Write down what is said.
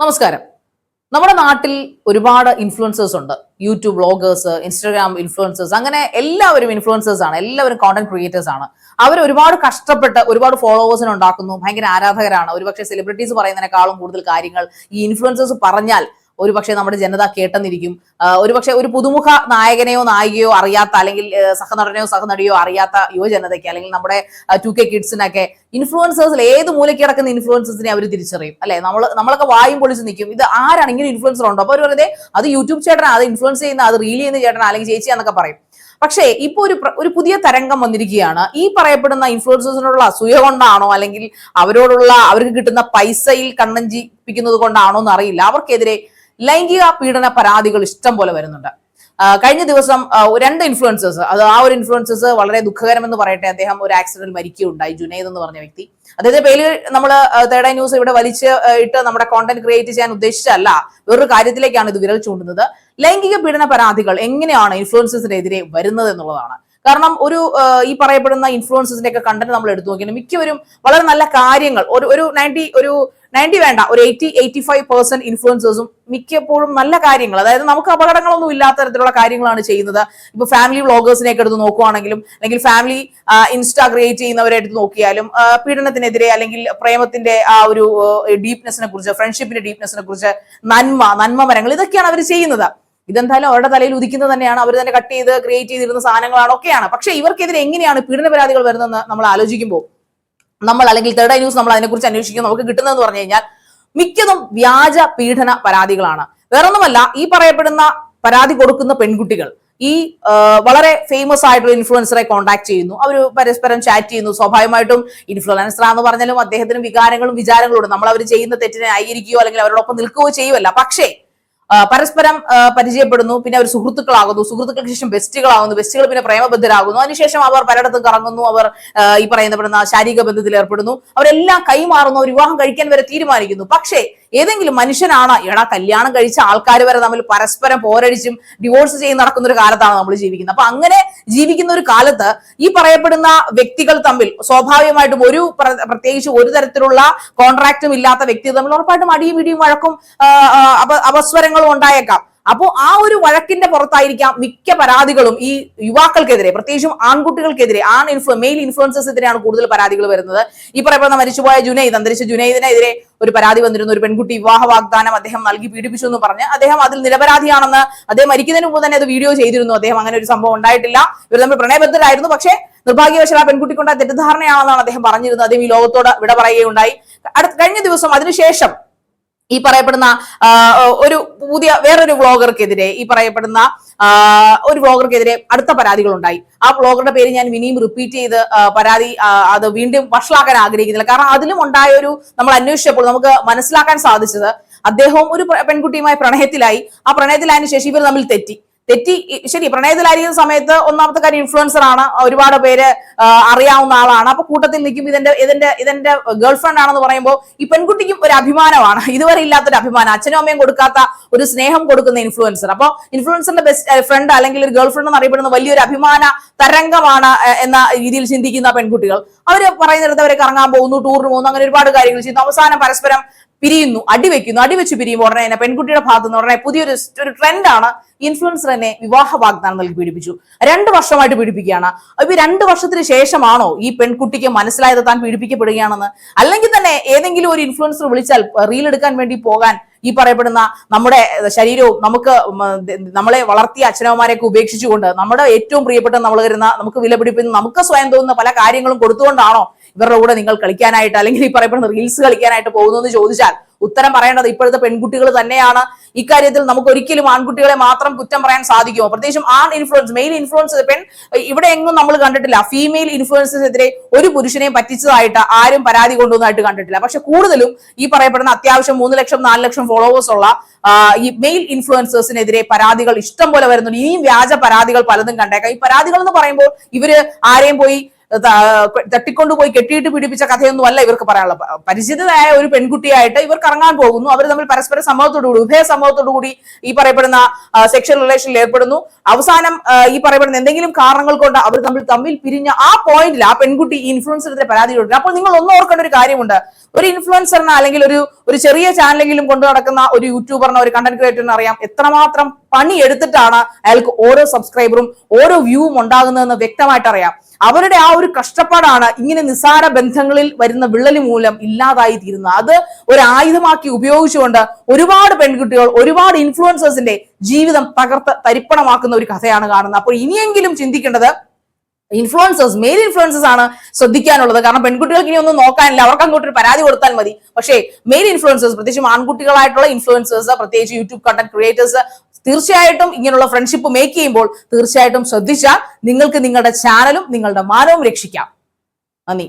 നമസ്കാരം. നമ്മുടെ നാട്ടിൽ ഒരുപാട് ഇൻഫ്ലുവൻസേഴ്സ് ഉണ്ട്. യൂട്യൂബ് ബ്ലോഗേഴ്സ് ഇൻസ്റ്റാഗ്രാം ഇൻഫ്ലുവൻസേഴ്സ് അങ്ങനെ എല്ലാവരും ഇൻഫ്ലുവൻസേഴ്സ് ആണ്. എല്ലാവരും കോണ്ടന്റ് ക്രിയേറ്റേഴ്സ് ആണ്. അവർ ഒരുപാട് കഷ്ടപ്പെട്ട് ഒരുപാട് ഫോളോവേഴ്സിനെ ഉണ്ടാക്കുന്നു. ഭയങ്കര ആരാധകരാണ്. ഒരുപക്ഷെ സെലിബ്രിറ്റീസ് പറയുന്നതിനേക്കാളും കൂടുതൽ കാര്യങ്ങൾ ഈ ഇൻഫ്ലുവൻസേഴ്സ് പറഞ്ഞാൽ ഒരുപക്ഷെ നമ്മുടെ ജനത കേട്ടെന്നിരിക്കും. ഒരുപക്ഷെ ഒരു പുതുമുഖ നായകനെയോ നായികയോ അറിയാത്ത അല്ലെങ്കിൽ സഹനടനെയോ സഹനടിയോ അറിയാത്ത യുവജനതയ്ക്ക് അല്ലെങ്കിൽ നമ്മുടെ ടു കെ കിഡ്സിനൊക്കെ ഇൻഫ്ലുവൻസേഴ്സിൽ ഏത് മൂലയ്ക്ക് കിടക്കുന്ന ഇൻഫ്ലുവൻസേഴ്സിനെ അവർ തിരിച്ചറിയും. അല്ലെ? നമ്മൾ നമ്മളൊക്കെ വായും പൊളിച്ച് നിൽക്കും ഇത് ആരാണ് ഇങ്ങനെ ഇൻഫ്ലുവൻസർ ഉണ്ടോ? അപ്പൊ അവർ വെറുതെ അത് യൂട്യൂബ് ചേട്ടനാ അത് ഇൻഫ്ലുവൻസ് ചെയ്യുന്ന അത് റീൽ ചെയ്യുന്ന ചേട്ടനാ അല്ലെങ്കിൽ ചേച്ചിയാന്നൊക്കെ പറയും. പക്ഷേ ഇപ്പൊ ഒരു ഒരു പുതിയ തരംഗം വന്നിരിക്കുകയാണ്. ഈ പറയപ്പെടുന്ന ഇൻഫ്ലുവൻസേഴ്സിനോടുള്ള അസൂയ കൊണ്ടാണോ അല്ലെങ്കിൽ അവരോടുള്ള അവർക്ക് കിട്ടുന്ന പൈസയിൽ കണ്ണഞ്ചിപ്പിക്കുന്നത് കൊണ്ടാണോ എന്ന് അറിയില്ല അവർക്കെതിരെ ലൈംഗിക പീഡന പരാതികൾ ഇഷ്ടം പോലെ വരുന്നുണ്ട്. കഴിഞ്ഞ ദിവസം രണ്ട് ഇൻഫ്ലുവൻസേഴ്സ് അത് ആ ഒരു ഇൻഫ്ലുവൻസേഴ്സ് വളരെ ദുഃഖകരമെന്ന് പറയട്ടെ അദ്ദേഹം ഒരു ആക്സിഡന്റ് മരിക്കുകയുണ്ടായി ജുനൈദ് എന്ന് പറഞ്ഞ വ്യക്തി. അദ്ദേഹത്തെ പേര് നമ്മൾ തേർഡ് ന്യൂസ് ഇവിടെ വലിച്ച് ഇട്ട് നമ്മുടെ കോണ്ടന്റ് ക്രിയേറ്റ് ചെയ്യാൻ ഉദ്ദേശിച്ചല്ല വേറൊരു കാര്യത്തിലേക്കാണ് ഇത് വിരൽ ചൂണ്ടുന്നത്. ലൈംഗിക പീഡന പരാതികൾ എങ്ങനെയാണ് ഇൻഫ്ലുവൻസേഴ്സിനെതിരെ വരുന്നത് എന്നുള്ളതാണ്. കാരണം ഒരു ഈ പറയപ്പെടുന്ന ഇൻഫ്ലുവൻസസിന്റെ ഒക്കെ കണ്ടന്റ് നമ്മൾ എടുത്തു നോക്കിയാൽ മിക്കവരും വളരെ നല്ല കാര്യങ്ങൾ ഒരു ഒരു നയന്റി ഒരു നയന്റി വേണ്ട. ഒരു എയ്റ്റി എയ്റ്റി ഫൈവ് പെർസെന്റ് ഇൻഫ്ലുവൻസേഴ്സും മിക്കപ്പോഴും നല്ല കാര്യങ്ങൾ. അതായത് നമുക്ക് അപകടങ്ങളൊന്നും ഇല്ലാത്ത തരത്തിലുള്ള കാര്യങ്ങളാണ് ചെയ്യുന്നത്. ഇപ്പൊ ഫാമിലി വ്ളോഗേഴ്സിനെ ഒക്കെ എടുത്ത് നോക്കുവാണെങ്കിലും അല്ലെങ്കിൽ ഫാമിലി ഇൻസ്റ്റാ ക്രിയേറ്റ് ചെയ്യുന്നവരെ എടുത്ത് നോക്കിയാലും പീഡനത്തിനെതിരെ അല്ലെങ്കിൽ പ്രേമത്തിന്റെ ആ ഒരു ഡീപ്നെസിനെ കുറിച്ച് ഫ്രണ്ട്ഷിപ്പിന്റെ ഡീപ്നെസിനെ കുറിച്ച് നന്മ നന്മ മരങ്ങൾ ഇതൊക്കെയാണ് അവർ ചെയ്യുന്നത്. ഇതെന്തായാലും അവരുടെ തലയിൽ ഉദിക്കുന്നത് തന്നെയാണ്. അവർ തന്നെ കട്ട് ചെയ്ത് ക്രിയേറ്റ് ചെയ്തിരുന്ന സാധനങ്ങളാണ് ഒക്കെയാണ്. പക്ഷെ ഇവർക്കെതിരെ എങ്ങനെയാണ് പീഡന പരാതികൾ വരുന്നതെന്ന് നമ്മൾ ആലോചിക്കുമ്പോൾ നമ്മൾ അല്ലെങ്കിൽ തേർഡ് ഐ ന്യൂസ് നമ്മൾ അതിനെക്കുറിച്ച് അന്വേഷിക്കും നമുക്ക് കിട്ടുന്നതെന്ന് പറഞ്ഞു കഴിഞ്ഞാൽ മിക്കതും വ്യാജ പീഡന പരാതികളാണ്. വേറൊന്നുമല്ല ഈ പറയപ്പെടുന്ന പരാതി കൊടുക്കുന്ന പെൺകുട്ടികൾ ഈ വളരെ ഫേമസ് ആയിട്ടുള്ള ഇൻഫ്ലുവൻസറെ കോൺടാക്ട് ചെയ്യുന്നു. അവർ പരസ്പരം ചാറ്റ് ചെയ്യുന്നു. സ്വാഭാവികമായിട്ടും ഇൻഫ്ലുവൻസർ എന്ന് പറഞ്ഞാലും അദ്ദേഹത്തിന് വികാരങ്ങളും വിചാരങ്ങളും നമ്മൾ അവർ ചെയ്യുന്ന തെറ്റിനെ ആയിരിക്കുകയോ അല്ലെങ്കിൽ അവരോടൊപ്പം നിൽക്കുകയോ ചെയ്യുമല്ല പക്ഷേ പരസ്പരം പരിചയപ്പെടുന്നു. പിന്നെ അവർ സുഹൃത്തുക്കളാകുന്നു. സുഹൃത്തുക്കൾക്ക് ശേഷം ബെസ്റ്റുകളാകുന്നു. ബെസ്റ്റുകൾ പിന്നെ പ്രേമബദ്ധരാകുന്നു. അതിനുശേഷം അവർ പലയിടത്തും കറങ്ങുന്നു. അവർ ഈ പറയുന്നപ്പെടുന്ന ശാരീരിക ബന്ധത്തിൽ ഏർപ്പെടുന്നു. അവരെല്ലാം കൈമാറുന്നു. വിവാഹം കഴിക്കാൻ വരെ തീരുമാനിക്കുന്നു. പക്ഷേ ഏതെങ്കിലും മനുഷ്യനാണ് എടാ കല്യാണം കഴിച്ച ആൾക്കാർ വരെ തമ്മിൽ പരസ്പരം പോരടിച്ചും ഡിവോഴ്സ് ചെയ്ത് നടക്കുന്ന ഒരു കാലത്താണ് നമ്മൾ ജീവിക്കുന്നത്. അപ്പൊ അങ്ങനെ ജീവിക്കുന്ന ഒരു കാലത്ത് ഈ പറയപ്പെടുന്ന വ്യക്തികൾ തമ്മിൽ സ്വാഭാവികമായിട്ടും ഒരു പ്ര- പ്രത്യേകിച്ച് ഒരു തരത്തിലുള്ള കോൺട്രാക്റ്റും ഇല്ലാത്ത വ്യക്തി തമ്മിൽ ഉറപ്പായിട്ടും അടിയും ഇടിയും വഴക്കും അപസ്വരങ്ങളും ഉണ്ടായേക്കാം. അപ്പോ ആ ഒരു വഴക്കിന്റെ പുറത്തായിരിക്കാം മിക്ക പരാതികളും ഈ യുവാക്കൾക്കെതിരെ പ്രത്യേകിച്ചും ആൺകുട്ടികൾക്കെതിരെ ആൺ ഇൻഫ്ലു മെയിൽ ഇൻഫ്ലുവൻസസിനെതിരെയാണ് കൂടുതൽ പരാതികൾ വരുന്നത്. ഈ പറയപ്പെടുന്ന മരിച്ചുപോയ ജുനൈദ് അന്തരിച്ച ജുനൈദിനെതിരെ ഒരു പരാതി വന്നിരുന്നു. ഒരു പെൺകുട്ടി വിവാഹ വാഗ്ദാനം അദ്ദേഹം നൽകി പീഡിപ്പിച്ചു എന്ന് പറഞ്ഞ് അദ്ദേഹം അതിൽ നിരപരാധിയാണെന്ന് അദ്ദേഹം മരിക്കുന്നതിന് മുമ്പ് തന്നെ അത് വീഡിയോ ചെയ്തിരുന്നു. അദ്ദേഹം അങ്ങനെ ഒരു സംഭവം ഉണ്ടായിട്ടില്ല. ഇവർ തമ്മിൽ പ്രണയബദ്ധരായിരുന്നു പക്ഷേ നിർഭാഗ്യവശാൽ ആ പെൺകുട്ടിക്കൊണ്ട തെറ്റിദ്ധാരണയാണെന്നാണ് അദ്ദേഹം പറഞ്ഞിരുന്നത്. അദ്ദേഹം ഈ ലോകത്തോട് വിട പറയുകയുണ്ടായി. അടുത്ത കഴിഞ്ഞ ദിവസം അതിനുശേഷം ഈ പറയപ്പെടുന്ന ഒരു പുതിയ വേറൊരു വ്ളോഗർക്കെതിരെ ഈ പറയപ്പെടുന്ന ഒരു വ്ളോഗർക്കെതിരെ അടുത്ത പരാതികൾ ഉണ്ടായി ആ വ്ളോഗറുടെ പേര് ഞാൻ ഇനിയും റിപ്പീറ്റ് ചെയ്ത് പരാതി അത് വീണ്ടും വഷളാക്കാൻ ആഗ്രഹിക്കുന്നില്ല. കാരണം അതിലും ഉണ്ടായ ഒരു നമ്മൾ അന്വേഷിച്ചപ്പോൾ നമുക്ക് മനസ്സിലാക്കാൻ സാധിച്ചത് അദ്ദേഹവും ഒരു പെൺകുട്ടിയുമായി പ്രണയത്തിലായി. ആ പ്രണയത്തിലായതിനു ശേഷം ഇവർ തമ്മിൽ തെറ്റി. തെറ്റി ശരി പ്രണയത്തിലായിരിക്കുന്ന സമയത്ത് ഒന്നാമത്തെ കാര്യം ഇൻഫ്ലുവൻസർ ആണ്. ഒരുപാട് പേര് അറിയാവുന്ന ആളാണ്. അപ്പൊ കൂട്ടത്തിൽ നിൽക്കും. ഇതിന്റെ ഇതിന്റെ ഇതിന്റെ ഗേൾഫ്രണ്ട് ആണെന്ന് പറയുമ്പോൾ ഈ പെൺകുട്ടിക്കും ഒരു അഭിമാനമാണ്. ഇതുവരെ ഇല്ലാത്തൊരു അഭിമാനം. അച്ഛനും അമ്മയും കൊടുക്കാത്ത ഒരു സ്നേഹം കൊടുക്കുന്ന ഇൻഫ്ലുവൻസർ അപ്പൊ ഇൻഫ്ലുവൻസറിന്റെ ബെസ്റ്റ് ഫ്രണ്ട് അല്ലെങ്കിൽ ഒരു ഗേൾഫ്രണ്ട് എന്ന് അറിയപ്പെടുന്ന വലിയൊരു അഭിമാന തരംഗമാണ് എന്ന രീതിയിൽ ചിന്തിക്കുന്ന പെൺകുട്ടികൾ. അവർ പറയുന്നിടത്ത് അവരെ കറങ്ങാൻ പോകുന്നു ടൂറിന് പോകുന്നു അങ്ങനെ ഒരുപാട് കാര്യങ്ങൾ ചെയ്യുന്നു. അവസാനം പരസ്പരം പിരിയുന്നു അടിവെക്കുന്നു അടിവെച്ച് പിരിയുമ്പോൾ ഉടനെ തന്നെ പെൺകുട്ടിയുടെ ഭാഗത്ത് നിന്ന് ഉടനെ പുതിയൊരു ഒരു ട്രെൻഡാണ് ഇൻഫ്ലുവൻസർ തന്നെ വിവാഹ വാഗ്ദാനം നൽകി പീഡിപ്പിച്ചു. രണ്ട് വർഷമായിട്ട് പീഡിപ്പിക്കുകയാണ്. അപ്പൊ രണ്ട് വർഷത്തിന് ശേഷമാണോ ഈ പെൺകുട്ടിക്ക് മനസ്സിലായത് താൻ പീഡിപ്പിക്കപ്പെടുകയാണെന്ന്? അല്ലെങ്കിൽ തന്നെ ഏതെങ്കിലും ഒരു ഇൻഫ്ലുവൻസർ വിളിച്ചാൽ റീൽ എടുക്കാൻ വേണ്ടി പോകാൻ ഈ പറയപ്പെടുന്ന നമ്മുടെ ശരീരവും നമുക്ക് നമ്മളെ വളർത്തിയ അച്ഛനമ്മമാരെയൊക്കെ ഉപേക്ഷിച്ചുകൊണ്ട് നമ്മുടെ ഏറ്റവും പ്രിയപ്പെട്ട നമ്മൾ വരുന്ന നമുക്ക് വിലപിടിപ്പിക്കുന്ന നമുക്ക് സ്വയം തോന്നുന്ന പല കാര്യങ്ങളും കൊടുത്തുകൊണ്ടാണോ ഇവരുടെ കൂടെ നിങ്ങൾ കളിക്കാനായിട്ട് അല്ലെങ്കിൽ ഈ പറയപ്പെടുന്ന റീൽസ് കളിക്കാനായിട്ട് പോകുന്നതെന്ന് ചോദിച്ചാൽ ഉത്തരം പറയേണ്ടത് ഇപ്പോഴത്തെ പെൺകുട്ടികൾ തന്നെയാണ്. ഇക്കാര്യത്തിൽ നമുക്ക് ഒരിക്കലും ആൺകുട്ടികളെ മാത്രം കുറ്റം പറയാൻ സാധിക്കുമോ? പ്രത്യേകിച്ചും ആൺ ഇൻഫ്ലുവൻസ് മെയിൽ ഇൻഫ്ലുവൻസ് പെൺ ഇവിടെ എങ്ങും നമ്മൾ കണ്ടിട്ടില്ല. ഫീമെയിൽ ഇൻഫ്ലുവൻസിനെതിരെ ഒരു പുരുഷനെയും പറ്റിച്ചതായിട്ട് ആരും പരാതി കൊണ്ടുവന്നതായിട്ട് കണ്ടിട്ടില്ല. പക്ഷെ കൂടുതലും ഈ പറയപ്പെടുന്ന അത്യാവശ്യം മൂന്ന് ലക്ഷം നാല് ലക്ഷം ഫോളോവേഴ്സ് ഉള്ള ഈ മെയിൽ ഇൻഫ്ലുവൻസേഴ്സിനെതിരെ പരാതികൾ ഇഷ്ടം പോലെ വരുന്നുണ്ട്. ഇനിയും വ്യാജ പരാതികൾ പലതും കണ്ടേക്കാം. ഈ പരാതികൾ എന്ന് പറയുമ്പോൾ ഇവർ ആരെയും പോയി തട്ടിക്കൊണ്ടുപോയി കെട്ടിയിട്ട് പീഡിപ്പിച്ച കഥയൊന്നും അല്ല ഇവർക്ക് പറയാനുള്ള പരിചിതരായ ഒരു പെൺകുട്ടിയായിട്ട് ഇവർ കറങ്ങാൻ പോകുന്നു. അവർ തമ്മിൽ പരസ്പര സമൂഹത്തോടുകൂടി ഉഭയ സമ്മതത്തോടുകൂടി ഈ പറയപ്പെടുന്ന സെക്ഷൽ റിലേഷനിൽ ഏർപ്പെടുന്നു. അവസാനം ഈ പറയപ്പെടുന്ന എന്തെങ്കിലും കാരണങ്ങൾ കൊണ്ട് അവർ തമ്മിൽ തമ്മിൽ പിരിഞ്ഞ ആ പോയിന്റിൽ ആ പെൺകുട്ടി ഈ ഇൻഫ്ലുവൻസറിന്റെ പരാതി കൊടുക്കുക അപ്പോൾ നിങ്ങൾ ഒന്ന് ഓർക്കേണ്ട ഒരു കാര്യമുണ്ട്. ഒരു ഇൻഫ്ലുവൻസറിന് അല്ലെങ്കിൽ ഒരു ഒരു ചെറിയ ചാനലെങ്കിലും കൊണ്ടു നടക്കുന്ന ഒരു യൂട്യൂബറിനോ ഒരു കണ്ടന്റ് ക്രിയേറ്ററിനോ അറിയാം. എത്രമാത്രം പണി എടുത്തിട്ടാണ് അയാൾക്ക് ഓരോ സബ്സ്ക്രൈബറും ഓരോ വ്യൂവും ഉണ്ടാകുന്നതെന്ന് വ്യക്തമായിട്ട് അറിയാം. അവരുടെ ആ ഒരു കഷ്ടപ്പാടാണ് ഇങ്ങനെ നിസാര ബന്ധങ്ങളിൽ വരുന്ന വിള്ളൽ മൂലം ഇല്ലാതായി തീരുന്നത്. അത് ഒരു ആയുധമാക്കി ഉപയോഗിച്ചുകൊണ്ട് ഒരുപാട് പെൺകുട്ടികൾ ഒരുപാട് ഇൻഫ്ലുവൻസേഴ്സിന്റെ ജീവിതം തകർത്ത് തരിപ്പണമാക്കുന്ന ഒരു കഥയാണ് കാണുന്നത്. അപ്പോൾ ഇനിയെങ്കിലും ചിന്തിക്കേണ്ടത് ഇൻഫ്ലുവൻസേഴ്സ് മെയിൽ ഇൻഫ്ലുവൻസേഴ്സ് ആണ് ശ്രദ്ധിക്കാനുള്ളത്. കാരണം പെൺകുട്ടികൾക്ക് ഇനി ഒന്നും നോക്കാനില്ല. അവർക്ക് അങ്ങോട്ട് ഒരു പരാതി കൊടുത്താൽ മതി. പക്ഷേ മെയിൽ ഇൻഫ്ലുവൻസേഴ്സ് പ്രത്യേകിച്ചും ആൺകുട്ടികളായിട്ടുള്ള ഇൻഫ്ലുവൻസേഴ്സ് പ്രത്യേകിച്ച് യൂട്യൂബ് കണ്ടന്റ് ക്രിയേറ്റേഴ്സ് തീർച്ചയായിട്ടും ഇങ്ങനെയുള്ള ഫ്രണ്ട്ഷിപ്പ് മേക്ക് ചെയ്യുമ്പോൾ തീർച്ചയായിട്ടും ശ്രദ്ധിച്ചാൽ നിങ്ങൾക്ക് നിങ്ങളുടെ ചാനലും നിങ്ങളുടെ മാനവും രക്ഷിക്കാം. നന്ദി.